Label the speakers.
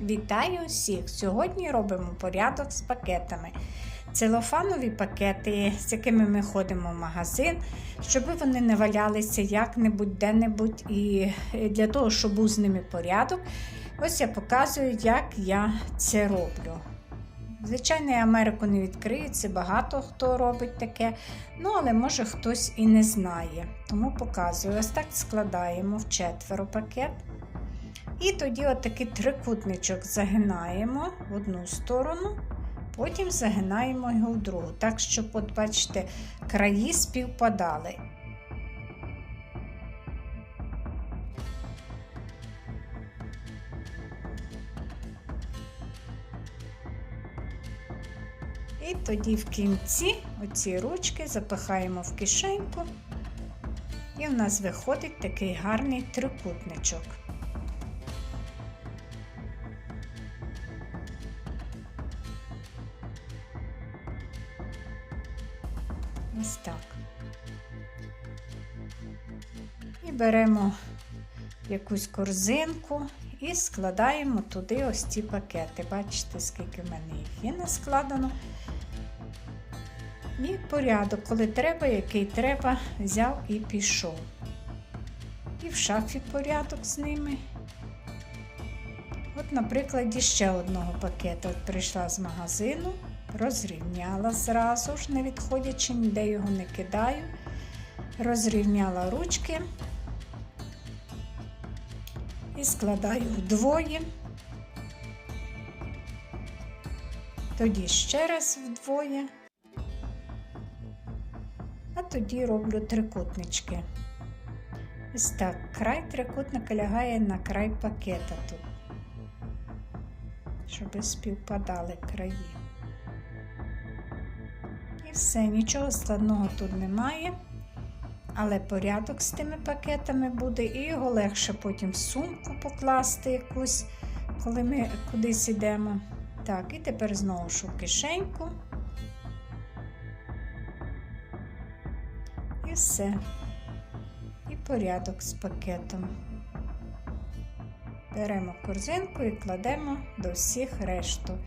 Speaker 1: Вітаю усіх! Сьогодні робимо порядок з пакетами. Целофанові пакети, з якими ми ходимо в магазин, щоб вони не валялися як-небудь, де-небудь. І для того, щоб був з ними порядок, ось я показую, як я це роблю. Звичайно, я Америку не відкрию, це багато хто робить таке, ну але може хтось і не знає. Тому показую. Ось так складаємо в четверо пакет. І тоді отакий трикутничок загинаємо в одну сторону, потім загинаємо його в другу. Так, щоб, от бачите, краї співпадали. І тоді в кінці оці ручки запихаємо в кишеньку, і в нас виходить такий гарний трикутничок. Ось так. І беремо якусь корзинку і складаємо туди ось ці пакети. Бачите, скільки в мене їх є не складено. І порядок, коли треба, який треба, взяв і пішов. І в шафі порядок з ними. От, наприклад, ще одного пакета. От прийшла з магазину, розрівняла зразу ж, не відходячи, ніде його не кидаю. Розрівняла ручки і складаю вдвоє. Тоді ще раз вдвоє, а тоді роблю трикутнички. Ось так, край трикутника лягає на край пакета тут, щоб співпадали краї. Все, нічого складного тут немає, але порядок з тими пакетами буде, і його легше потім в сумку покласти якусь, коли ми кудись йдемо. Так, і тепер знову ж у кишеньку. І все. І порядок з пакетом. Беремо корзинку і кладемо до всіх решту.